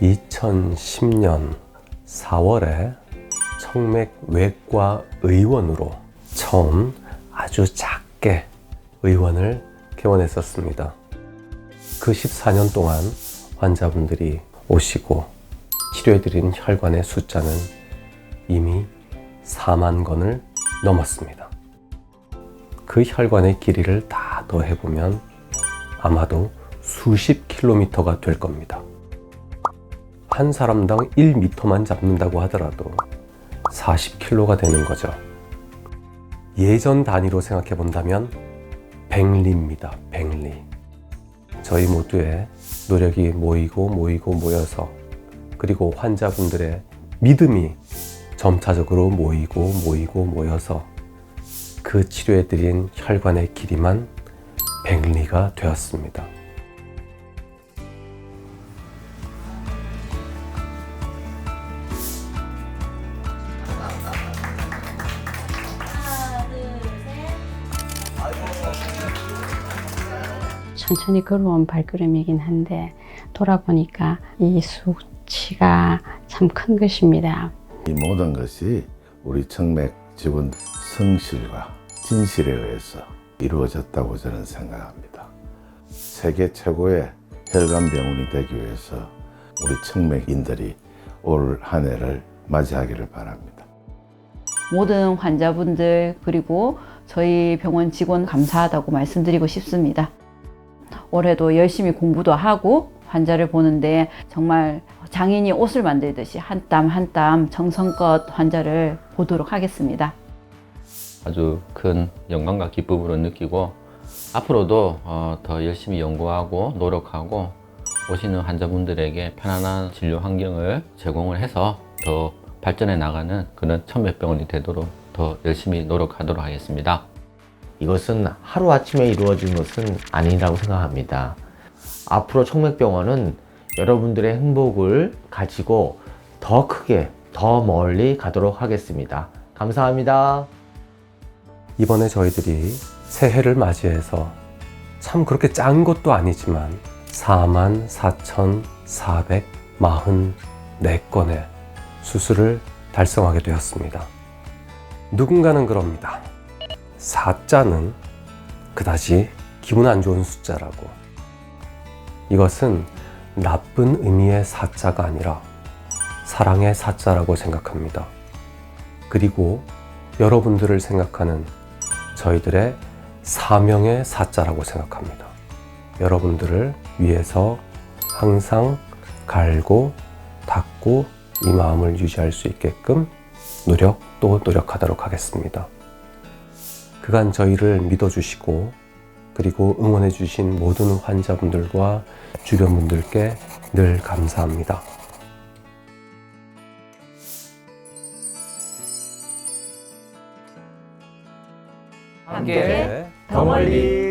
2010년 4월에 청맥외과 의원으로 처음 아주 작게 의원을 개원했었습니다. 그 14년 동안 환자분들이 오시고 치료해드린 혈관의 숫자는 이미 4만 건을 넘었습니다. 그 혈관의 길이를 다 더해보면 아마도 수십 킬로미터가 될 겁니다. 한 사람당 1미터만 잡는다고 하더라도 40킬로가 되는 거죠. 예전 단위로 생각해 본다면 백리입니다. 백리. 저희 모두의 노력이 모이고 모이고 모여서 그리고 환자분들의 믿음이 점차적으로 모이고 모이고 모여서 그 치료해 드린 혈관의 길이만 백리가 되었습니다. 천천히 걸어온 발걸음이긴 한데 돌아보니까 이 수치가 참 큰 것입니다. 이 모든 것이 우리 청맥 지분 성실과 진실에 의해서 이루어졌다고 저는 생각합니다. 세계 최고의 혈관 병원이 되기 위해서 우리 청맥인들이 올 한 해를 맞이하기를 바랍니다. 모든 환자분들 그리고 저희 병원 직원 감사하다고 말씀드리고 싶습니다. 올해도 열심히 공부도 하고 환자를 보는데 정말 장인이 옷을 만들듯이 한 땀 한 땀 정성껏 환자를 보도록 하겠습니다. 아주 큰 영광과 기쁨으로 느끼고 앞으로도 어, 더 열심히 연구하고 노력하고 오시는 환자분들에게 편안한 진료 환경을 제공을 해서 더 발전해 나가는 그런 천맥병원이 되도록 더 열심히 노력하도록 하겠습니다. 이것은 하루아침에 이루어진 것은 아니라고 생각합니다. 앞으로 청맥병원은 여러분들의 행복을 가지고 더 크게, 더 멀리 가도록 하겠습니다. 감사합니다. 이번에 저희들이 새해를 맞이해서 참 그렇게 짠 것도 아니지만 4만 4,444건의 수술을 달성하게 되었습니다. 누군가는 그럽니다. 4자는 그다지 기분 안 좋은 숫자라고. 이것은 나쁜 의미의 4자가 아니라 사랑의 4자라고 생각합니다. 그리고 여러분들을 생각하는 저희들의 사명의 사자라고 생각합니다. 여러분들을 위해서 항상 갈고 닦고 이 마음을 유지할 수 있게끔 노력 또 노력하도록 하겠습니다. 그간 저희를 믿어주시고 그리고 응원해주신 모든 환자분들과 주변 분들께 늘 감사합니다. 함께 더 멀리